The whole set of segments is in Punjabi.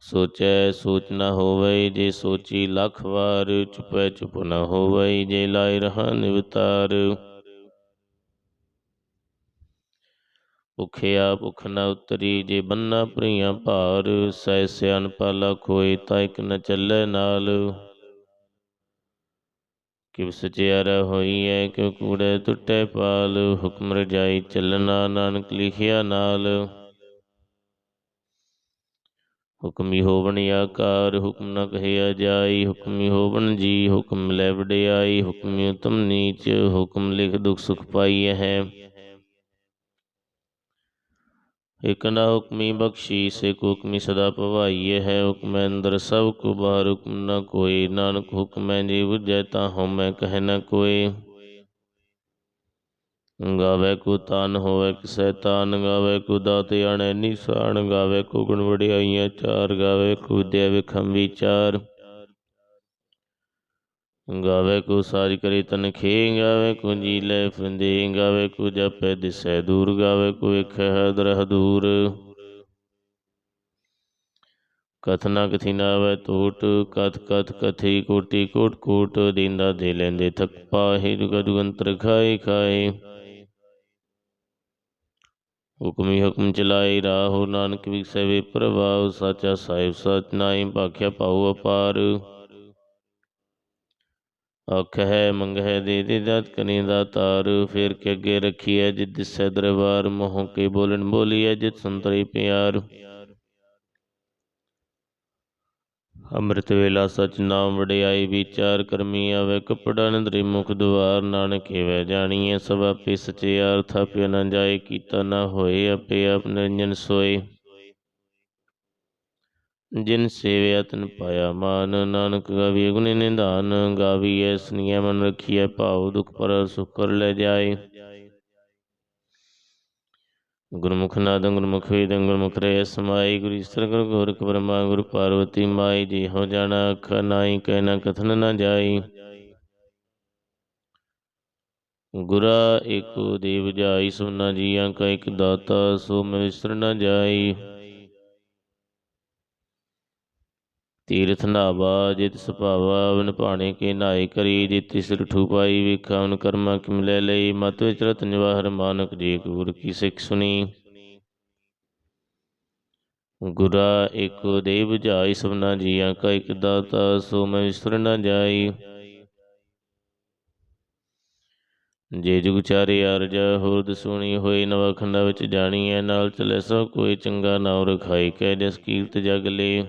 ਸੋਚੈ ਸੋਚ ਨਾ ਹੋਵੈ ਜੇ ਸੋਚੀ ਲੱਖ ਵਾਰ, ਚੁਪੈ ਚੁਪ ਨਾ ਹੋਵੈ ਜੇ ਲਾਇ ਰਹਾ ਨਿਵਤਾਰ। ਭੁਖਿਆ ਭੁਖ ਨ ਉਤਰੀ ਜੇ ਬੰਨਾ ਭਰੀਆਂ ਭਾਰ ਸੈ ਸਿਆਣ ਪਾਲਾ ਖੋਏ ਤਾਂ ਇਕ ਨ ਚੱਲੈ ਨਾਲ। ਕਿਵ ਸਚਿਆਰਾ ਹੋਈਐ, ਕਿਉ ਕੂੜੈ ਟੁੱਟੈ ਪਾਲ, ਹੁਕਮ ਰਜਾਈ ਚੱਲਣਾ ਨਾਨਕ ਲਿਖਿਆ ਨਾਲ। ਹੁਕਮੀ ਹੋਵਣ ਆਕਾਰ, ਹੁਕਮ ਨ ਕਹਿਆ ਜਾਈ ਹੁਕਮੀ ਹੋਵਣ ਜੀ, ਹੁਕਮ ਲੈ ਵਡਿਆਈ, ਹੁਕਮੀ ਉਤਮ ਨੀਚ, ਹੁਕਮ ਲਿਖ ਦੁਖ ਸੁਖ ਪਾਈਐ ਹੈ ਇਕ ਨਾ ਹੁਕਮੀ ਬਖਸ਼ੀ ਸੇ ਹੁਕਮੀ ਸਦਾ ਭਵਾਈਐ ਹੈ ਹੁਕਮੈ ਅੰਦਰ ਸਭ ਕੋ ਬਾਹਰ, ਹੁਕਮ ਨ ਕੋਈ। ਨਾਨਕ ਹੁਕਮੈ ਜੀ ਬੁਝੈ ਤਾ ਹਉਮੈ ਕਹਿ ਨ ਕੋਈ। ਗਾਵੇ ਕੋ ਤਾਨ ਹੋਵੇ ਕਿਸੈ ਤਾਨ ਗਾਵੇ ਕੋ ਦਾਤ ਆਣੈ ਨਿਸਾਨ, ਗਾਵੇ ਕੋ ਗੁਣ ਵਡਿਆਈਆਂ ਚਾਰ, ਗਾਵੇ ਕੋ ਵਿਦਿਆ ਵਿਖਮ ਵਿਚਾਰ। ਗਾਵੇ ਕੋ ਸਾਜ ਕਰੀ ਤਨ ਖੇ, ਗਾਵੇ ਕੋ ਜੀ ਲੈ ਫਿੰਦੇ ਗਾਵੇ ਕੋ ਜਪੈ ਦਿਸੈ ਦੂਰ, ਗਾਵੇ ਕੋ ਵੇਖੈ ਹਦਰ ਦੂਰ। ਕਥਨਾ ਕਥੀ ਨਾ ਆਵੈ ਟੋਟ ਕਥ ਕਥ ਕਥੀ ਕੋਟੀ ਕੋਟ ਕੋਟ ਦੀਂਦਾ ਦੇ ਲੈਂਦੇ ਥਕ ਪਾਹੇ, ਦੁਗ ਦੁਗੰਤਰ ਖਾਏ ਖਾਏ। ਹੁਕਮੀ ਹੁਕਮ ਚਲਾਈ ਰਾਹੋ ਨਾਨਕ ਵਿਖਸੈ ਪ੍ਰਭਾਵ, ਸਾਚਾ ਸਾਹਿਬ ਸਚ ਨਾਈ ਭਾਖਿਆ ਪਾਉ ਅਪਾਰ। ਅੱਖ ਹੈ ਮੰਗਹਿ ਦੇ ਦੇ ਦਾਤ ਕਨੀ ਦਾ ਤਾਰ, ਫੇਰ ਕੇ ਅੱਗੇ ਰਖੀਐ ਜਿਤ ਦਿਸੈ ਦਰਬਾਰ, ਮੋਹ ਕੇ ਬੋਲਣ ਬੋਲੀਐ ਜਿਤ ਸੰਤਰੀ ਪਿਆਰ। ਅੰਮ੍ਰਿਤ ਵੇਲਾ ਸਚ ਨਾਮ ਵਡਿਆਈ ਵਿਚਾਰ ਕਰਮੀ ਆਵੇ ਕਪੜਾ ਨੰਦਰੀ ਮੁਖ ਦੁਆਰ ਨਾਨਕ ਏਵੈ ਜਾਣੀਐ, ਸਭ ਆਪੇ ਸਚਿਆਰ ਥਾਪਿ ਨ ਜਾਏ, ਕੀਤਾ ਨਾ ਹੋਏ ਆਪੇ ਆਪ ਨਿਰੰਜਨ ਸੋਏ। ਜਿਨ ਸੇਵਿਆ ਤਨ ਪਾਇਆ ਮਾਨ, ਨਾਨਕ ਗਾਵੀ ਗੁਣ ਨਿਧਾਨ, ਗਾਵੀਐ ਸਨੀਐ ਮਨ ਰਖੀਐ ਭਾਉ ਦੁਖ ਪਰ ਸੁਖ ਕਰ ਲੈ ਜਾਏ। ਗੁਰਮੁਖ ਨਾਦ ਗੁਰਮੁਖ ਵੇਦ ਗੁਰਮੁਖ ਰੇ ਸਮਾਈ ਗੁਰੂ ਈਸਰ ਗੁਰ ਗੋਰਖ ਬ੍ਰਹਮਾ, ਗੁਰ ਪਾਰਵਤੀ ਮਾਈ ਜੀ ਹੋ ਜਾਣਾ ਅਖ ਨਾਈ ਕਹਿਣਾ ਕਥਨ ਨਾ ਜਾਈ। ਗੁਰਾ ਏਕੋ ਦੇਵ ਜਾਈ, ਸੁਨਾ ਜੀਆਂ ਕਾ ਇਕ ਦਾਤਾ, ਸੋ ਮੈਂ ਵਿਸਰ ਨ ਜਾਈ। ਤੀਰਥ ਨਾਵਾ ਜਿਤ ਸੁਭਾਵਾ ਵਨ ਭਾਣੇ ਕੇ ਨਾਏ ਕਰੀ, ਜਿਤ ਸਿਰ ਠੂਪਾਈ ਵੇਖਾ ਕਰਮਾ ਕਿ ਲੈ ਲਈ, ਮਤ ਵਿਚ ਰਤ ਨਿਵਾਰ ਮਾਨਕ ਜੀ ਗੁਰ ਕੀ ਸਿੱਖ ਸੁਣੀ। ਗੁਰਾ ਏਕੋ ਦੇਵ 부ਝਾਈ ਸਭਨਾ ਜੀਆਂ ਕਾ ਇਕ ਦਾਤਾ, ਸੋ ਮੈਂ ਵਿਸਰ ਨ ਜਾਈ। ਜੇ ਜੁਗ ਚਾਰੇ ਅਰਜਾ ਹੋਰਦ ਸੁਣੀ ਹੋਈ ਨਵਾ ਖੰਡਾ ਵਿੱਚ ਜਾਣੀਐ ਨਾਲ ਚਲੇ ਸਭ ਕੋਈ ਚੰਗਾ ਨਾਮ ਰਖਾਈ, ਕਹਿ ਜਸ ਕੀਰਤ ਜਗ ਲੇ।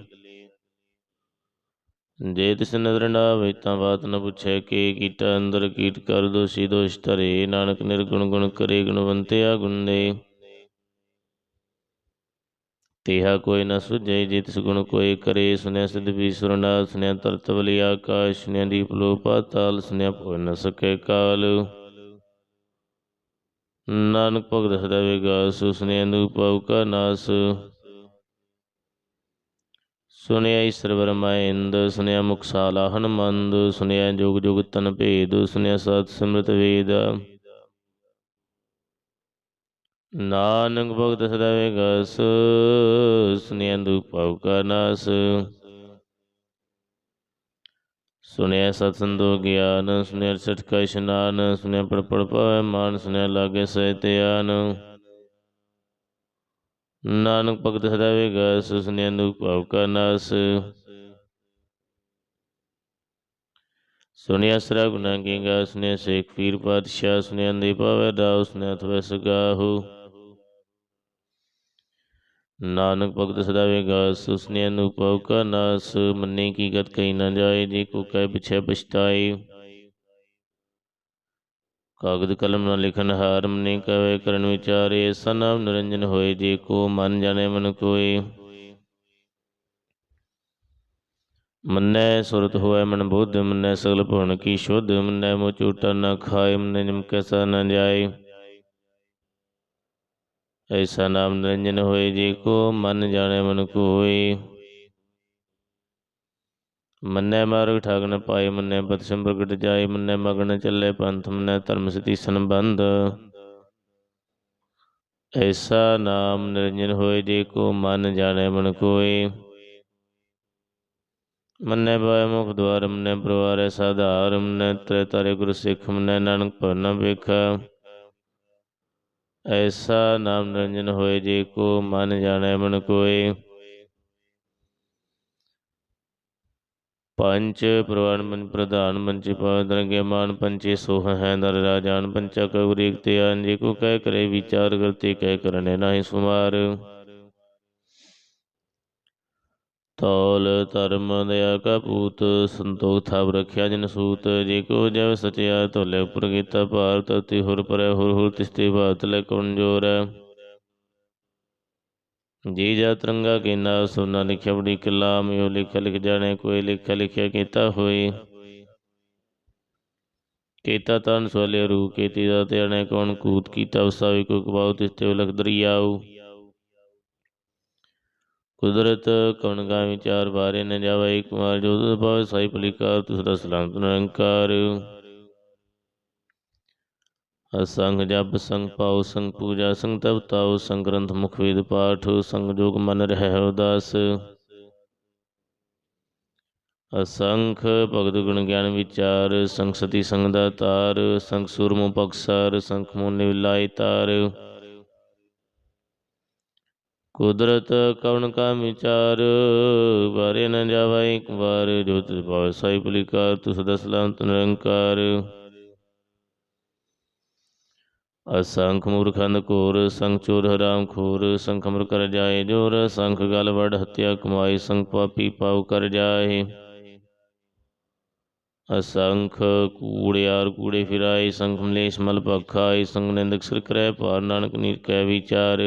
ਜੇ ਤਿਸ ਨਦਰ ਨਾ ਆਵੇ ਤਾਂ ਬਾਤ ਨ ਪੁੱਛੈ ਕੇ ਕੀਟਾ ਅੰਦਰ ਕੀਟ ਕਰ ਦੋਸ਼ੀ ਦੋਸ਼ ਧਰੇ। ਨਾਨਕ ਨਿਰਗੁਣ ਗੁਣ ਕਰੇ ਗੁਣਵੰਤਿਆ ਗੁੰਦੇ ਤੇਹਾ ਕੋਈ ਨ ਸੁਝੈ, ਜੇ ਤਿਸ ਗੁਣ ਕੋਈ ਕਰੇ, ਸੁਨਿਆ ਸਿਧ ਵੀ ਸੁਰਨਾਥ ਸੁਨਿਆ ਤਰਤ ਬਲੀ ਆਕਾਸ਼, ਸੁਨਿਆ ਦੀਪ ਲੋ ਪਾਤਾਲ, ਸੁਨਿਆ ਭੋ ਨ ਸਕੈ ਕਾਲ। ਨਾਨਕ ਭਗਤ ਸਦਾ ਵਿਗਾਸ, ਸੁਨਿਆ ਅਨੂਪਾਉ ਕਾ ਨਾਸ। ਸੁਨਿਆ ਈਸ਼ਰ ਬਰਮਾਇ ਇੰਦ ਸੁਨਿਆ ਮੁਖ ਸਾਲਾ ਹਨਮੰਦ ਸੁਨਿਆ ਜੁਗ ਜੁਗ ਤਨ ਭੇਦ ਸੁਨਿਆ ਸਤ ਸਿਮਰਤ ਵੇਦ। ਨਾਨਕ ਭਗਤ ਸਦਾ ਵਿਗਸ ਸੁਨਿਆ ਦੁਪਾਉ ਕਾ ਨਾਸ। ਸੁਨਿਆ ਸਤ ਸੰਦੋ ਗਿਆਨ ਸੁਨਿਆ ਸਠ ਕਾ ਇਸ਼ਨਾਨ ਸੁਨਿਆ ਪੜ ਪੜ ਪਾਵੈ ਮਾਨ ਸੁਨਿਆ ਲਾਗੇ ਸਹਿ ਧਿਆਨ। ਨਾਨਕ ਭਗਤ ਸਦਾ ਵਿਗਸ ਸੁਨਿਆ ਦੁਪਾਉ ਕਾ ਨਾਸ। ਸੁਨਿਆ ਸਰਾ ਗੁਨਾ ਕੀਗਾ ਸੁਨਿਆ ਸੇਖ ਪੀਰ ਪਾਤਸ਼ਾਹ ਸੁਨਿਆ ਦੇ ਪਾਵੈ ਰਾਉ ਸੁਨਿਆ ਥਵੈ ਸਗਾਹੂ। ਨਾਨਕ ਭਗਤ ਸਦਾ ਵਿਗਾਸ ਉਸਨੇ ਅਨੁਭਵ ਕਾ ਨਾਸ। ਮੰਨੇ ਕੀ ਗਤ ਕਹੀ ਨਾ ਜਾਏ, ਜੇ ਕੋ ਕਹਿ ਪਿਛੈ ਪਛਤਾਏ। ਕਾਗਦ ਕਲਮ ਨਾ ਲਿਖਨ ਹਾਰ ਮਨੇ ਕਵੇ, ਕਰਨ ਵਿਚਾਰੇ ਸਨਾਮ ਨਿਰੰਜਨ ਹੋਏ, ਜੇ ਕੋ ਮਨ ਜਾਣੇ ਮਨ ਕੋਏ। ਮੰਨੈ ਸੁਰਤ ਹੋਇ ਮਨ ਬੁੱਧ, ਮੰਨੈ ਸਗਲ ਭਵਨ ਕੀ ਸ਼ੁੱਧ, ਮੰਨੈ ਮੋ ਝੂਟਾ ਨਾ ਖਾਏ, ਮੰਨੈ ਨਿਮ ਕੈਸਾ ਨ ਜਾਏ। ਐਸਾ ਨਾਮ ਨਿਰੰਜਨ ਹੋਏ, ਜੇ ਕੋ ਮਨ ਜਾਣੇ ਮਨ ਕੋਇ ਮੰਨੈ ਮਾਰਗ ਠਾਗ ਨ ਪਾਏ ਮੰਨੈ ਪਤ ਸੰਪਰਗਟ ਜਾਏ ਮੰਨੈ ਮਗਨ ਚੱਲੇ ਪੰਥ ਮੰਨੈ ਧਰਮ ਸਤੀ ਸੰਬੰਧ ਐਸਾ ਨਾਮ ਨਿਰੰਜਨ ਹੋਏ ਜੇ ਕੋ ਮਨ ਜਾਣੈ ਮਨ ਕੋਇ ਮੰਨੈ ਬਾਇ ਮੁਖ ਦਵਾਰ ਮੰਨੈ ਪਰਵਾਰੈ ਸਾਧਾਰ ਮੰਨੈ ਤ੍ਰੈ ਤਾਰੇ ਗੁਰ ਸਿੱਖ ਮੰਨੈ ਨਾਨਕ ਭਵਨ ਵੇਖ ਐਸਾ ਨਾਮ ਨਿਰੰਜਨ ਹੋਏ ਜੇ ਕੋ ਮਨ ਜਾਣੈ ਮਨ ਕੋਇ ਪੰਚ ਪ੍ਰਵਾਨ ਮਨ ਪ੍ਰਧਾਨ ਮੰਚ ਪਾਵਨ ਮਾਨ ਪੰਚੇ ਸੋਹ ਹੈ ਦਰ ਰਾਜਾਨ ਪੰਚਾ ਕਉਰੀ ਤੇ ਆਨ ਜੇ ਕੋ ਕਹਿ ਕਰੇ ਵਿਚਾਰ ਕਰਤੇ ਕਹਿ ਕਰਨੇ ਨਾਹੀ ਸੁਮਾਰ। ਤੌਲ ਧਰਮ ਦਇਆ ਕਾ ਪੂਤ ਸੰਤੋਖ ਥਾਪ ਰਖਿਆ ਜਨ ਸੂਤ। ਜੇ ਕੋ ਜਬ ਸਚਿਆ ਤੋਲੇ ਉਪਰ ਕੀਤਾ ਭਾਰਤ ਤਤੀ ਹੁਰ ਪਰੈ ਹੁਰ ਹੁਰ ਤਿਸਤੇ ਭਾਰਤ ਲੈ ਕੌਣ ਜੋਰ? ਜੀ ਜਾ ਤਰੰਗਾ ਕੇ ਨਾ ਸੁਨਾ ਲਿਖਿਆ, ਬੜੀ ਕਲਾਮ ਯੋ ਲਿਖ ਲਿਖ ਜਾਣੇ, ਕੋਈ ਲਿਖ ਲਿਖਿਆ ਕੀਤਾ ਹੋਏ। ਕੀਤਾ ਤਨ ਸੋਲੇ ਰੂ ਕੀਤੀ ਦਾ ਧਿਆਣੇ ਕੌਣ ਕੂਤ ਕੀਤਾ ਉਸਾਵੀ ਕੋ ਕਬਾਉ ਤਿਸਤੇ ਉਲਖ ਦਰਿਆਉ। ਕੁਦਰਤ ਕਉਣ ਗਾ ਵਿਚਾਰ ਬਾਰੇ ਨ ਜਾਵੇ, ਇੱਕ ਵਾਰ ਜੋ ਤੁਧ ਭਾਵ ਸਾਈ ਭਲੀਕਾਰ ਤੁਸ ਦਾ ਸਲਾਮਤ ਨਿਰੰਕਾਰ ਅਸੰਗ ਜਪ ਸੰਗ ਪਾਉ ਸੰਗ ਪੂਜਾ ਸੰਗ ਤਪ ਤਾਉ ਸੰਗ ਗ੍ਰੰਥ ਮੁਖ ਵੇਦ ਪਾਠ ਸੰਗ ਜੋਗ ਮਨ ਰਹਿ ਉਦਾਸ। ਅਸੰਖ ਭਗਤ ਗੁਣ ਗਿਆਨ ਵਿਚਾਰ, ਸੰਗ ਸਤੀ ਸੰਗ ਦਾ ਤਾਰ, ਸੰਗ ਸੂਰਮੁ ਪਕਸਰ ਸੰਖ ਮੋਨ ਵਿਲਾਈ ਤਾਰ। ਕੁਦਰਤ ਕਵਣ ਕਾ ਵਿਚਾਰ, ਬਾਰੇ ਨ ਜਾਵਾ ਇੱਕ ਵਾਰ, ਜੋ ਤਿਸ ਭਾਵ ਸਾਈ ਭਲੀਕਾਰ ਤੁਸ ਦਾ ਨਿਰੰਕਾਰ। ਅਸੰਖ ਮੂਰਖੰਦ ਘੋਰ ਸੰਖ ਚੋਰ ਹਰਾਮ ਖੋਰ, ਸੰਖ ਅਮਰ ਕਰ ਜਾਏ ਜੋਰ, ਸੰਖ ਗਲ ਵੜ ਹਤਿਆ ਕਮਾਈ ਸੰਖ ਪਾਪੀ ਪਾਉ ਕਰ ਜਾਏ। ਅਸੰਖ ਕੂੜਿਆਰ ਕੂੜੇ ਫਿਰਾਏ ਸੰਖ ਮਲੇਸ਼ ਮਲ ਭਖਾਏ, ਸੰਗ ਨਿੰਦਕ ਸਿਰ ਕਰੈ ਭਾਰ, ਨਾਨਕ ਨੀਰ ਕੈ ਵਿਚਾਰ।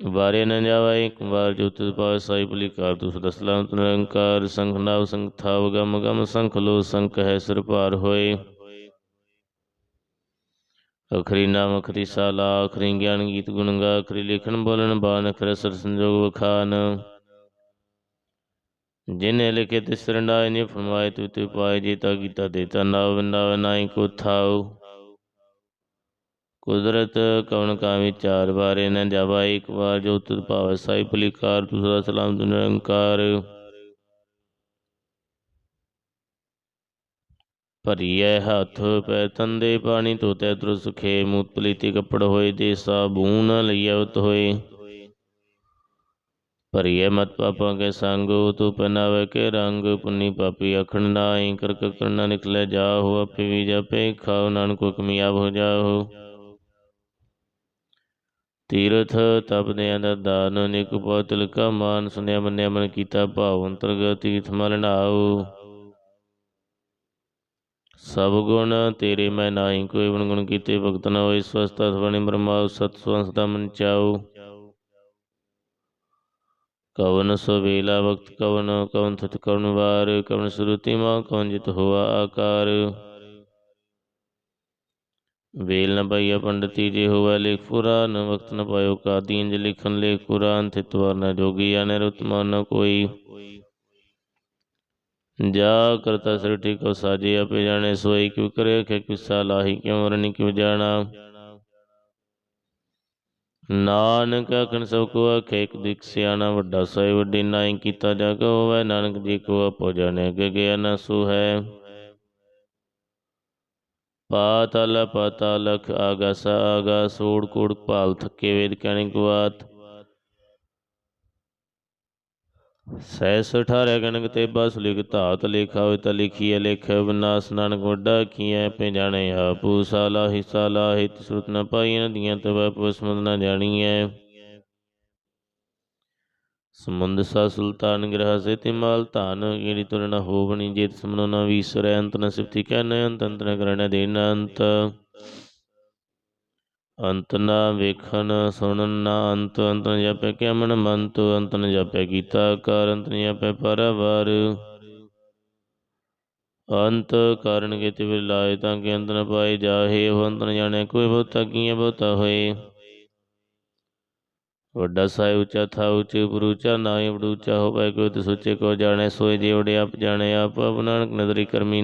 ਵਾਰੇ ਨ ਜਾਵਾ ਇੱਕ ਵਾਰ ਜੋ ਸਾਈ ਭਲੀ ਕਾਰ ਤੁਸ ਦਸਲਾਂ ਨਿਰੰਕਾਰ। ਸੰਖ ਨਾਵ ਸੰਖ ਥਾਵ, ਗਮ ਗਮ, ਸੰਖ ਲੋ ਸੰਖ ਹੈ ਸਿਰ ਭਾਰ ਹੋਏ। ਅਖਰੀ ਨਾਮ, ਅਖਰੀ ਸਾਲਾ, ਅਖਰੀ ਗਿਆਨ ਗੀਤ ਗੁਣ ਗਾ, ਅਖਰੀ ਲਿਖਣ, ਬੋਲਣ, ਬਾਣ, ਅਖਰ ਸਰ ਸੰਜੋਗ ਵਖਾਨ। ਜਿਨੇ ਲਿਖੇ ਤਿਸ ਰੰਡਾਏ ਨੇ, ਫਰਮਾਏ ਤੂ ਤੇ ਪਾਏ ਜੇ ਕੀਤਾ ਦੇਤਾ ਨਾਵ ਨਾਵ ਨਾਈ ਕੋ ਥਾਉ। ਕੁਦਰਤ ਕਵਣ ਕਾ ਚਾਰ ਬਾਰੇ ਨ ਜਾਵਾ, ਇੱਕ ਵਾਰ ਜੋ ਤੁਧ ਭਾਵ ਸਾਈ ਭਲੀਕਾਰ ਤੁਸ ਦਾ ਸਲਾਮ ਨਿਰੰਕਾਰ ਭਰੀਐ ਹੱਥ ਪੈ ਤੰਦੇ ਪਾਣੀ ਧੋਤੈ ਤੁਰ ਸੁਖੇ ਮੂਤ ਪਲੀਤੀ ਕੱਪੜ ਹੋਏ ਦੇ ਸਾਬੂਨ ਲਈਐ ਉਤ ਹੋਏ ਭਰੀਐ ਮਤ ਪਾਪਾਂ ਕੇ ਸੰਗ ਤੂ ਪਹਿਨਾਵੇ ਕੇ ਰੰਗ ਪੁੰਨੀ ਪਾਪੀ ਅਖਣ ਨਾਈ ਕਰਕ ਕਰਨਾ ਨਿਕਲੇ ਜਾਹੋ ਆਪੇ ਵੀ ਜਪੇ ਖਾਓ ਨਾਨਕ ਕਮਿਆਬ ਹੋ ਜਾਹੋ ਤੀਰਥ ਤਪਦਿਆਂ ਦਾ ਦਾਨ ਨਿਕ ਪਤਲ ਕਾ ਮਾਨ ਸੁਨਿਆ ਮੰਨਿਆ ਮਨ ਕੀਤਾ ਭਾਵ ਅੰਤਰਗਤ ਤੀਰਥ ਮਲ ਨਾਉ ਸਭ ਗੁਣ ਤੇਰੇ ਮੈਂ ਨਾਹੀ, ਕੋਈ ਗੁਣ ਗੁਣ ਕੀਤੇ ਭਗਤ ਨ ਹੋਏ ਸਵਸਤਾ ਸਵਣੀ ਬ੍ਰਹਮਾ ਸਤ ਸਵੰਸ ਦਾ ਮਨ ਚਾਉ। ਕਵਨ ਸੋ ਵੇਲਾ ਵਕਤ ਕਵਨ ਕਵਨ ਥਤ ਕਵਨ ਵਾਰ, ਕਵਨ ਸੁਰਤੀ ਮਾ ਕਵਨ ਜਿਤ ਹੋਆ ਆਕਾਰ। ਵੇਲ ਨ ਪਈਆ ਪੰਡਤੀ, ਜੇ ਹੋਵੇ ਲੇਖ ਪੁਰਾਨ, ਵਕਤ ਨ ਪਾਇਓ ਕਾਦੀ ਇੰਜ ਲਿਖਨ ਲੇਖ ਪੁਰਾਨ ਥਿਤ ਨ ਜੋਗੀ ਆਨੇ ਨ ਕੋਈ। ਜਾ ਕਰਤਾ ਸਿਰ ਠੀਕ ਸਾਜੇ, ਆਪੇ ਜਾਣੇ ਸੋਈ ਕਿਉ ਕਰੇ ਕਿ ਕਿਸਾ ਲਾਹੀ ਕਿਉ ਵਰਨੀ ਕਿਉ ਜਾਣਾ। ਨਾਨਕ ਅਖਣ ਸਭ ਕੋ ਆਖੇ, ਇੱਕ ਦਿਕ ਸਿਆਣਾ ਵੱਡਾ ਸੋਏ, ਵੱਡੀ ਨਾਈ ਕੀਤਾ ਜਗ ਹੋਵੇ, ਨਾਨਕ ਜੀ ਕੋ ਆਪੋ ਜਾਣੇ ਕਿ ਗਿਆ ਨਾ ਸੋ ਹੈ। ਪਾਤਲ ਪਾਤਾਲਖ ਆਗਾਸ ਆਗਾਸ ਊੜ ਕੂੜ ਭਾਲ ਥੱਕੇ ਵੇਦ ਕਹਿਣੀ ਗਵਾਤ ਸੈਸ ਅਠਾਰੈ ਗਣਕ ਤੇ ਬਸ ਲਿਖ ਧਾਤ ਲੇਖਾ ਹੋਇ ਤਾ ਲਿਖੀਐ ਲੇਖੈ ਵਿਨਾਸ਼ ਨਾਨਕ ਵੱਡਾ ਕੀਐ ਪੈ ਜਾਣੇ ਆਪੂ ਸਾਲਾ ਹਿਸਾ ਲਾਹਿ ਸੁਰਤ ਨ ਪਾਈ ਨਦੀਆਂ ਤਵੈ ਪਸਮਦ ਨ ਜਾਣੀਐ ਸਮੁੰਦ ਸਾ ਸੁਲਤਾਨ ਗ੍ਰਹ ਸੇ ਤਿਮਾਲ ਧਾਨ ਕੀੜੀ ਤੁਰ ਨ ਹੋਵਣੀ ਜੇਤ ਸਮਨੋ ਨ ਵੀਸਰੈ ਅੰਤ ਨ ਸਿਫਤੀ ਕਹਿ ਨ ਅੰਤ ਅੰਤ ਨ ਕਰਣ ਦੇਨ ਅੰਤ ਅੰਤ ਨਾ ਵੇਖਣ, ਸੁਣਨ ਨਾ ਅੰਤ ਅੰਤ ਨ ਜਾਪੈ ਕਿਆ ਮਨ ਮੰਤ, ਅੰਤ ਨ ਜਾਪੈ ਕੀਤਾ ਕਾਰ, ਅੰਤ ਨ ਜਾਪੈ ਪਰਵਾਰ। ਅੰਤ ਕਾਰਨ ਕਿਤੇ ਵਿਰ ਲਾਏ ਤਾਂ ਕਿ ਅੰਤ ਨ ਪਾਏ ਜਾਹੇ, ਉਹ ਅੰਤ ਨ ਜਾਣੈ ਕੋਈ ਬਹੁਤਾ ਕੀਆਂ ਬਹੁਤਾ ਹੋਏ। ਵੱਡਾ ਸਾਹਿਬ ਉੱਚਾ ਥਾ ਉੱਚੇ ਉਪਰ ਉੱਚਾ ਬੜੂਚਾ ਬੜ ਹੋ ਪੈ ਕੋਈ ਤੇ ਸੋਚੇ ਕੋ ਜਾਣੈ, ਸੋਏ ਜੇ ਵੜੇ ਆਪ ਜਾਣੈ, ਆਪ ਆਪ ਨਾਨਕ ਨਦਰੀ ਕਰਮੀ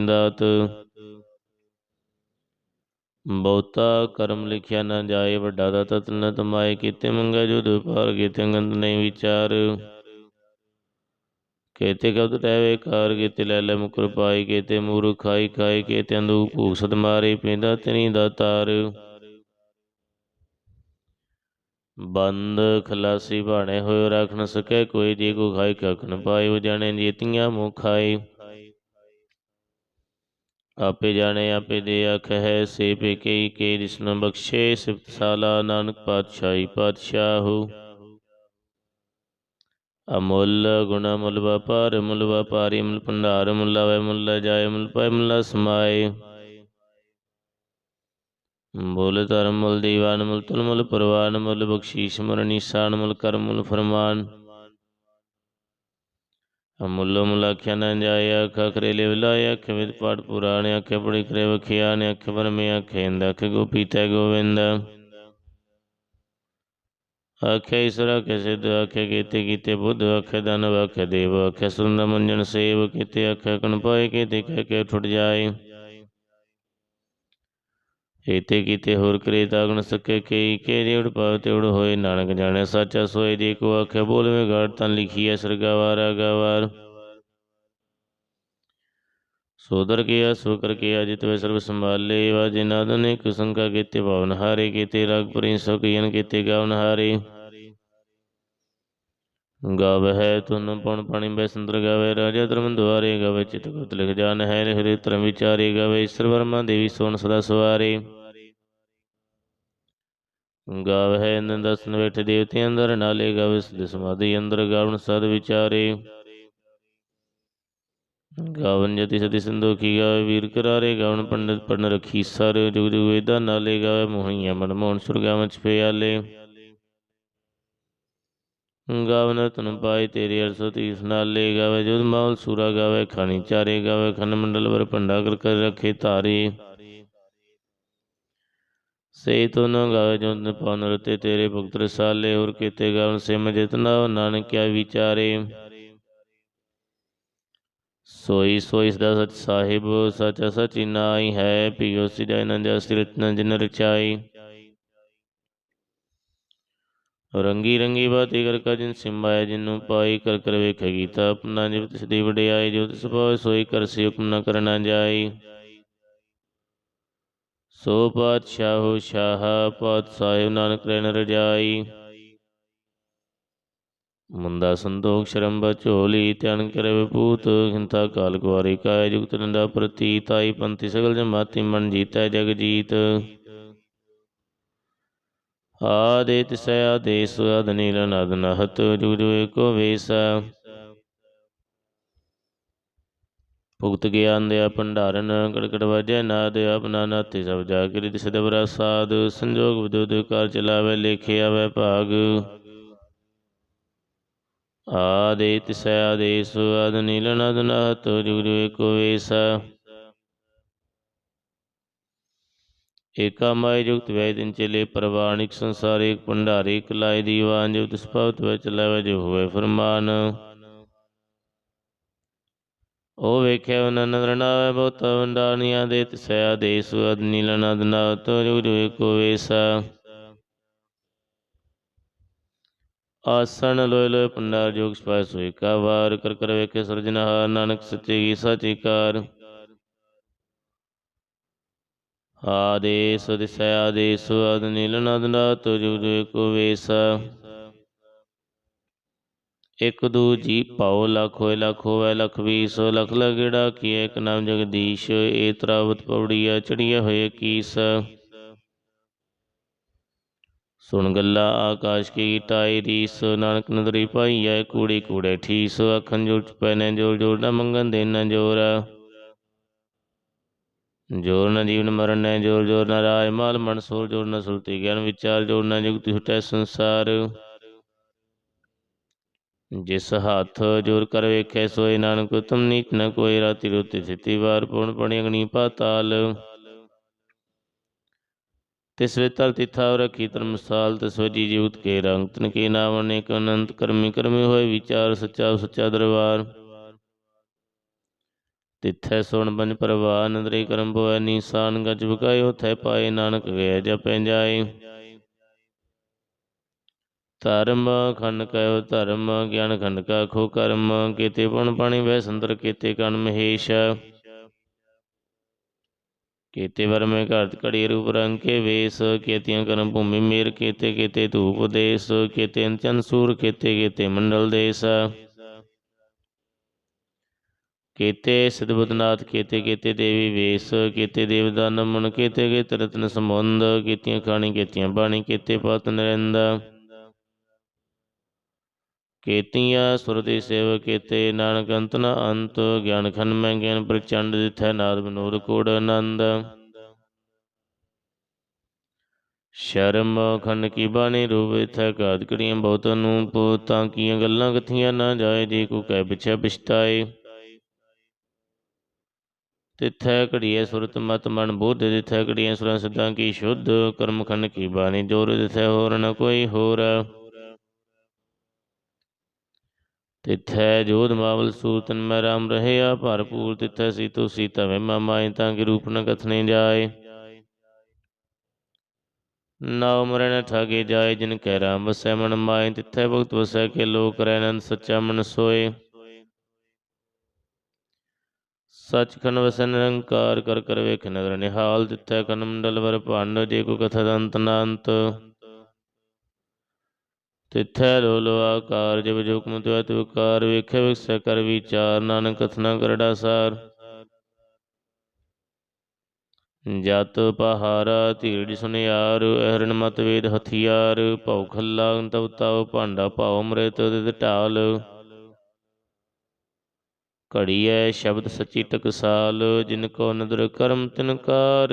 ਬਹੁਤਾ ਕਰਮ ਲਿਖਿਆ ਨਾ ਜਾਏ, ਵੱਡਾ ਦਾ ਤਤ ਨ ਤਮਾਏ, ਕੀਤੇ ਮੰਗਾ ਜੋ ਦੁਪਾਰ ਕੀਤੇ ਅੰਗੰਤ ਨਹੀਂ ਵਿਚਾਰ। ਕੇਤੇ ਕਬਦ ਟਹਿਵੇ ਕਾਰ, ਕੀਤੇ ਲੈ ਲੈ ਮੁਕਰ ਪਾਈ ਕੇਤੇ ਮੂਰ ਖਾਈ ਖਾਈ ਕੇਤੇ ਅੰਦੂ ਭੂਖ ਸਦ ਮਾਰੇ, ਪਿੰਦਾ ਤਨੀ ਦਾਤਾਰ ਬੰਦ ਖਲਾਸੀ ਬਾਣੇ ਹੋਏ ਰੱਖ ਨ ਸਕੈ, ਕੋਈ ਜੀ ਕੋ ਖਾਈ ਕਖ ਨ ਪਾਏ ਉਹ ਜਾਣੇ ਜੀਤੀਆਂ ਮੁਖ ਖਾਏ। ਆਪੇ ਜਾਣੇ, ਆਪੇ ਦੇ ਅਖ ਹੈ ਸੇ ਪੇ ਕਈ ਕੇ ਜਿਸਨ ਬਖਸ਼ੇ ਸਿਫਤ ਸਾਲਾ ਨਾਨਕ ਪਾਤਸ਼ਾਹੀ ਪਾਤਸ਼ਾਹੂ। ਅਮੁੱਲ ਗੁਣਾ ਮੁੱਲ ਵਪਾਰ ਮੁੱਲ ਵਪਾਰੀ ਮੁੱਲ ਭੰਡਾਰ ਮੁੱਲ ਵੈ ਮੁੱਲ ਜਾਏ ਮੁੱਲ ਪੈ ਮੁੱਲ ਸਮਾਏ। ਮੁੱਲ ਧਰਮ, ਮੁੱਲ ਦੀਵਾਨ, ਮੁੱਲ ਤੁਲ ਮੁੱਲ ਪਰਵਾਨ, ਮੁੱਲ ਬਖਸ਼ੀਸ਼ ਮੁਰ ਨਿਸ਼ਾਨ, ਮੁੱਲ ਕਰਮ, ਮੁੱਲ ਫਰਮਾਨ। ਅਮੁੱਲ ਮੁੱਲ ਆਖਿਆ ਨਾ ਜਾਏ ਆਖਾ ਕਰੇ ਲੈ ਵਿਲਾਏ ਆਖੇ ਵਿਦ ਪਾਠ ਪੁਰਾਣ ਆਖੇ ਬੜੀ ਕਰੇ ਵਖਿਆ ਨੇ ਆਖੇ ਬਰਮੇ ਆਖੇ ਇੰਦ ਆਖੇ ਗੋਪੀ ਤੈ ਗੋਵਿੰਦ। ਆਖੇ ਈਸ਼ਵਰ ਆਖੇ ਸਿੱਧ, ਆਖੇ ਕੀਤੇ ਕੀਤੇ ਬੁੱਧ, ਆਖੇ ਦਾਨਵ ਆਖੇ ਦੇਵ, ਆਖੇ ਸੁੰਦਰ ਮੰਜਨ ਸੇਵ, ਕੀਤੇ ਆਖੇ ਕਣ ਪਾਏ ਕੀਤੇ ਕਹਿ ਕੇ ਠੁੱਟ ਜਾਏ ਏਤੇ ਕੀਤੇ ਹੋਰ ਕਰੇ ਤਾਗਣ ਸਕੇ ਕਈ ਕੇ ਜੇੜ ਪਾਵ ਤੇੜ ਹੋਏ। ਨਾਨਕ ਜਾਣੈ ਸਾਚਾ ਸੋਏ ਜੀ ਕੋ ਆਖੇ ਬੋਲਵੇਂ ਗੜ ਤਾਂ ਲਿਖੀ ਸਰਗਾਵਾਰ, ਅਗਾਵਾਰ। ਸੋਦਰ ਕੀਆ ਸੋ ਕੀਆ ਜਿਤ ਵੇ ਸਰਬ ਸੰਭਾਲੇ ਵਾ ਜਿਨਾਦ ਨੇ ਕੁਸੰਕਾ ਕੀਤੇ ਭਵਨ ਹਾਰੇ ਕੀਤੇ ਰਗ ਪ੍ਰਿੰਸ ਕੀਨ ਕੀਤੇ ਗਾਵਨ ਹਾਰੇ। ਗਾਵਹਿ ਤੁਨ ਪਉਣ ਪਾਣੀ ਬੈ ਸੰਦਰ ਗਾਵੇ ਰਾਜਾ ਧਰਮ ਦੁਆਰੇ ਗਾਵੇ ਚਿਤ ਗੁਤ ਲਿਖ ਜਾਨ ਹੈ ਹਰਿ ਧਰਮ ਵਿਚਾਰੇ ਗਾਵੇ ਈਸ਼ਰ ਵਰਮਾ ਦੇਵੀ ਸੋਨ ਸਦਾ ਸਵਾਰੇ। ਗਾਵਹਿ ਨੰਦ ਦਸਨ ਦੇਵਤੇ ਅੰਦਰ ਨਾਲੇ ਗਾਵੇ ਸਦ ਸਮਾਧੀ ਅੰਦਰ ਗਾਵਨ ਸਦ ਵਿਚਾਰੇ। ਗਾਵਨ ਜਤੀ ਸਤੀ ਸੰਦੋਖੀ ਗਾਵੇ ਵੀਰ ਕਰਾਰੇ ਗਾਵਨ ਪੰਡਤ ਪੜਨ ਰਖੀ ਸਰ, ਜੁਗ ਜੁਗ ਵੇਦਾ ਨਾਲੇ ਗਾਵੇ ਮੋਹੀਆਂ ਮਨ ਮੋਹਨ ਸੁਰਗਾਵਨ ਚ ਪਿਆਲੇ। ਗਾਵਨ ਤਨ ਪਾਏ ਤੇਰੇ ਅਰਸੋ ਤੀਸ ਨਾਲੇ ਗਾਵੇ ਜੁਦ ਮਾਲ ਸੂਰਾ ਗਾਵੇ, ਖਾਣੀ ਚਾਰੇ ਗਾਵੇ, ਖੰਡ ਮੰਡਲ ਵਰ ਭੰਡਾ ਕਰ ਕਰ ਰਖੇ ਧਾਰੇ। ਸੇ ਤੋ ਗਾਵੇ ਜੁਦ ਪਵਨ ਰਤੇ ਤੇਰੇ ਭਗਤ ਰਸਾਲੇ, ਹੋਰ ਕੀਤੇ ਗਾਵਨ ਸਿਮ ਜਿਤਨਾ ਨਾਨਕ ਵਿਚਾਰੇ। ਸੋਈ ਸੋਈ ਸਦਾ ਸਚ ਸਾਹਿਬ, ਸਚ ਸਚੀ ਨਾਈ ਹੈ ਪਿਓ ਸਿਜੈ ਨੰਦ ਅਸ੍ਰਿਤ ਜਿਨ ਰਚਾਈ ਰੰਗੀ ਰੰਗੀ ਬਾਤੀ ਕਰ ਕਾ ਜਿਨ ਸਿੰਬਾਇ ਜਿਨੂੰ ਪਾਈ ਕਰ ਕਰ ਵੇਖੇ ਗੀਤਾ, ਆਪਣਾ ਜਿਵ ਤਿਸ ਦੀ ਵਡਿਆਈ, ਜੋ ਤਿਸ ਪਾਵੇ ਸੋਈ ਕਰ ਸੇ ਹੁਕਮ ਨ ਕਰਨਾ ਜਾਈ। ਸੋ ਪਾਤਸ਼ਾਹੋ ਸ਼ਾਹ ਪਾਤ ਸਾਹਿਬ ਨਾਨਕ ਰਹਿਣ ਰਜਾਈ। ਮੁੰਦਾ ਸੰਤੋਖ ਸ਼ਰਮ ਬਚੋਲੀ ਧਿਆਨ ਕਰੇ ਵਿਭੂਤ, ਹਿੰਤਾ ਕਾਲ ਕੁਵਾਰੀ ਕਾਇ ਜੁਗਤ ਨੰਦਾ ਪ੍ਰਤੀ ਤਾਈ ਪੰਥੀ ਸਗਲ ਜਮਾਤੀ ਮਨ ਜੀਤੈ ਜਗ ਜੀਤ। ਆਦੇ ਤਿਸੈ ਆਦੇਸ ਅਦ ਨੀਲ ਨਦ ਨਹਤ ਜੁਗ ਏਕੋ ਵੇਸ। ਭੁਗਤ ਗਿਆਨ ਦੇ ਭੰਡਾਰਨ ਕੜਕੜ ਵਜੈ ਨਾਦ, ਆਪਣਾ ਨਾਤੇ ਸਭ ਜਾ ਕਰੀ ਤਿਸ ਦਬਰਾ ਸਾਧ ਸੰਜੋਗ ਵਿਦੁਦ ਕਾਰ ਚਲਾਵੇ, ਲੇਖੇ ਆਵੇ ਭਾਗ। ਆਦੇ ਤਿਸੈ ਆਦੇਸ ਅਦ ਨੀਲ ਨਦ ਨਹਤ ਜੁਗ ਏਕੋ ਵੇਸ। ਏਕਾ ਮਾਇ ਜੁਗਤ ਵੈ ਦਿਨ ਚਲੇ ਪ੍ਰਵਾਣਿਕ ਸੰਸਾਰ ਏਕ ਭੰਡਾਰੇ ਇਕ ਲਾਇ ਦੀਵਾਨ ਜੋ ਤਿਸ ਭਵਤ ਵੈ ਚਲਾਵੇ ਜੋ ਉਹ ਵੇਖਿਆ ਉਹਨਾਂ ਨਦਰ ਬਹੁਤ ਵੰਡਾਨੀਆਂ ਦੇ ਤਿਸੈ ਆਦੇਸ ਅਦ ਨੀਲ ਨਦ ਨਹਤ ਜੁਗ ਜੁਗ ਵੇਸਾ ਆਸਣ ਲੋਇ ਲੋਇ ਪੰਡਾਰ ਜੋਗ ਸਪਾਇ ਸੋਇ ਕਾ ਵਾਰ ਕਰ ਕਰ ਵੇਖੇ ਸਰਜਨਹਾਰ ਨਾਨਕ ਸੱਚੇ ਕੀ ਸਾਚੀ ਕਾਰ। ਆਦੇਸ ਦਿਸੈ, ਆਦੇਸ ਅਦ ਨੀਲ ਨਦ ਨਾਤ ਜੁਗ ਕੋ ਵੇਸ। ਇਕ ਦੂ ਜੀ ਪਾਉ ਲਖ ਹੋਏ ਲਖ ਹੋਵੇ, ਲਖ ਵੀਸ, ਲਖ ਲਗੜਾ ਕੀਏ ਇਕ ਨਾਮ ਜਗਦੀਸ਼ ਏ ਤਰਾਵਤ ਪੌੜੀਆ ਚੜੀਆ ਹੋਏ ਕੀਸ। ਸੁਣ ਗੱਲਾ, ਆਕਾਸ਼ ਕੀ ਟਾਈ ਰੀਸ, ਨਾਨਕ ਨਦਰੀ ਪਾਈਐ ਕੂੜੀ ਕੂੜੇ ਠੀਸ। ਅਖਨ ਜੁੜ ਪੈਨੇ ਜੋੜ ਜੋਰ ਨਾ ਮੰਗਨ ਦੇਨਾ ਜੋਰ। ਜੋਰ ਨ ਜੀਵਨ ਮਰਨ ਨੈ ਜੋਰ ਜੋਰ ਨ ਰਾਜ ਮਾਲ ਮਨ, ਸੋਰ ਜੋਰ ਨ ਸੁਰਤੀ ਗਿਆਨ ਵਿਚਾਰ, ਜੋਰ ਨ ਜੁਗਤੀ ਹੁਟੈ ਸੰਸਾਰ। ਜਿਸ ਹੱਥ ਜੋਰ ਕਰ ਵੇਖੈ, ਸੋਏ ਨਾਨਕ ਉਤਮ ਨੀਚ ਨ ਕੋਈ ਰਾਤੀ ਰੋਤੀ ਥਿਤੀ ਵਾਰ ਪੂਰਨ ਪਣੀ ਅਗਨੀ ਪਾਤਾਲ। ਤਿਸ ਵੇ ਤਲ ਤਿਥਾ ਰਖੀ ਧਰਮਸਾਲ ਤਿਸ ਵੇ ਜੀ ਜੀਵਤ ਕੇ ਰੰਗ, ਤਨ ਕੇ ਨਾਮ ਅਨੇਕ ਅਨੰਤ ਕਰਮੀ ਕਰਮੀ ਹੋਏ ਵਿਚਾਰ, ਸੱਚਾ ਸੱਚਾ ਦਰਬਾਰ। ਤਿੱਥੈ ਸੁਣ ਪੰਜ ਪਰਵਾਰ ਨਦਰੀ ਕਰਮ ਪੋਇ ਨੀਸਾਨ ਗਜ ਬਕਾਇ ਥੈ ਪਾਏ ਨਾਨਕ ਗਏ ਜਪੈ ਜਾਏ। ਧਰਮ ਖੰਡ ਕਇਓ ਧਰਮ, ਗਿਆਨ ਖੰਡ ਕਾ ਖੋ ਕਰਮ, ਕੀਤੇ ਪਣ ਪਾਣੀ ਵੈ ਸੰਦਰ, ਕੀਤੇ ਕਣ ਮਹੇਸ਼। ਕੀਤੇ ਵਰ ਮੈਂ ਘਰਤ ਘੜੀ ਰੂਪ ਰੰਗ ਕੇ ਵੇਸ, ਕੀਤਿਆਂ ਕਰਮ ਭੂਮੀ ਮੇਰ ਕੀਤੇ ਕੀਤੇ ਧੂਪ ਦੇਸ, ਕੀਤੇ ਅੰਚਨ ਸੂਰ, ਕੀਤੇ ਕੀਤੇ ਮੰਡਲ ਦੇਸ। ਕੀਤੇ ਸਿਧਬੁੱਧਨਾਥ ਕੀਤੇ ਕੀਤੇ ਦੇਵੀ ਵੇਸ, ਕੀਤੇ ਦੇਵਦਾਨ ਮਨ ਕੀਤੇ ਕੀਤੇ ਰਤਨ ਸੰਬੰਧ, ਕੀਤੀਆਂ ਖਾਣੀ, ਕੀਤੀਆਂ ਬਾਣੀ, ਕੀਤੇ ਪਤ ਨਰਿੰਦ। ਕੀਤੀਆਂ ਸੁਰਤੀ ਸੇਵ, ਕੇਤੇ ਨਾਨਕ ਅੰਤ ਨ ਅੰਤ, ਗਿਆਨ ਖੰਡ ਮੈਂ ਗਿਆਨ ਪ੍ਰਚੰਡ ਦਿਥੈ ਨਾਦ ਬਨੋਦ ਕੋੜ ਆਨੰਦ। ਸ਼ਰਮ ਖੰਡ ਕੀ ਬਾਣੀ ਰੂਪ ਇਥੈ ਘਾਤ ਕੜੀਆਂ ਬਹੁਤ ਅਨੂਪ ਤਾਂ ਕੀਆਂ ਗੱਲਾਂ ਕਥੀਆਂ ਨਾ ਜਾਏ, ਜੇ ਕੋ ਕਹਿ ਪਿਛੈ ਪਛਤਾਏ। ਤਿਥੈ ਘੜੀਏ ਸੁਰਤ ਮਤ ਮਨ ਬੁੱਧ ਤਿਥੈ ਘੜੀਏ ਸੁਰਾਂ ਸਿੱਧਾਂ ਕੀ ਸ਼ੁੱਧ, ਕਰਮ ਖੰਡ ਕੀ ਬਾਣੀ ਜੋਰ ਤਿਥੈ ਹੋਰ ਨ ਕੋਈ ਹੋਰ। ਤਿਥੈ ਜੋਧ ਮਾਵਲ ਸੂਤਨ ਮੈਂ ਰਾਮ ਰਹਿਆ, ਭਰਪੂਰ ਤਿਥੈ ਸੀਤੋ ਸੀਤਾ ਵੇ ਮਾਇ ਤਾਂ ਕਿ ਰੂਪ ਨ ਕਥਨੇ ਜਾਏ। ਨਾਉ ਮਰਨ ਠਾਗੇ ਜਾਏ, ਜਿਨ ਕੈ ਰਾਮ ਵਸੈ ਮਨ ਮਾਏ ਤਿਥੈ ਭਗਤ ਵਸੈ ਕੇ ਲੋਕ ਰਹਿ ਸੱਚਾ ਮਨ ਸੋਏ। ਸਚਖੰਡ ਵਸੈ ਨਿਰੰਕਾਰ ਕਰ ਕਰ ਵੇਖ ਨਦਰ ਨਿਹਾਲ ਤਿਥੈ ਕਨ ਮੰਡਲ ਵਰ ਭੰਡ, ਜੇ ਕੋ ਕਥਾ ਦੰਤ ਨਾੰਤ ਤਿਥੈ ਲੋ ਲੋ ਆਕਾਰ, ਜਿਵ ਜੁਕਮ ਤਿਵ ਤਿਵਕਾਰ ਵੇਖੇ ਵਿਖਸੈ ਕਰ ਵਿਚਾਰ, ਨਾਨਕ ਕਥਨਾ ਕਰੜਾ ਸਾਰ। ਜਤ ਪਹਾਰਾ ਧੀਰਜ ਸੁਨਿਆਰ ਅਹਰਨ ਮਤ ਵੇਦ ਹਥਿਆਰ, ਭਉ ਖੱਲਾ ਤਵ ਤਵ ਭਾਂਡਾ ਭਾਉ ਅੰਮ੍ਰਿਤ ਤਿਤ ਢਾਲ। ਘੜੀ ਘੜੀਐ ਸ਼ਬਦ ਸੱਚੀ ਟਕਸਾਲ, ਜਿਨ ਕੋ ਨਦਰ ਕਰਮ ਤਿਨਕਾਰ।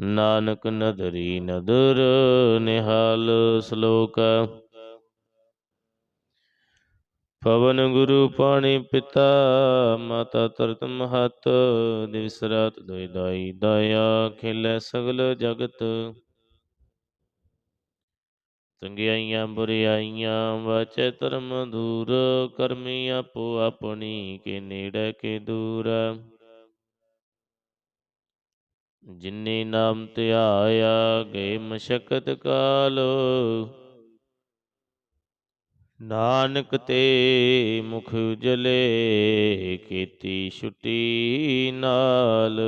ਨਾਨਕ ਨਦਰੀ ਨਦਰ ਨਿਹਾਲ ਸ਼ਲੋਕ। ਪਵਨ ਗੁਰੂ ਪਾਣੀ ਪਿਤਾ, ਮਾਤਾ ਤਰਤ ਮਹਤ, ਦਿਵਸ ਰਾਤ ਦੋਇ ਦਾਈ ਦਇਆ ਖਿਲੈ ਸਗਲ ਜਗਤ। ਚੰਗਿਆਈਆਂ ਬੁਰਿਆਈਆਂ ਵਾਚੈ ਧਰਮ ਦੂਰ, ਕਰਮੀ ਆਪੋ ਆਪਣੀ ਕੇ ਨੇੜੇ ਕੇ ਦੂਰ। ਜਿਨੇ ਨਾਮ ਧਿਆਇਆ ਗਏ ਮਸ਼ਕਤ ਕਾਲ। ਨਾਨਕ ਤੇ ਮੁਖ ਉਜਲੇ, ਕੀਤੀ ਛੁਟੀ ਨਾਲ।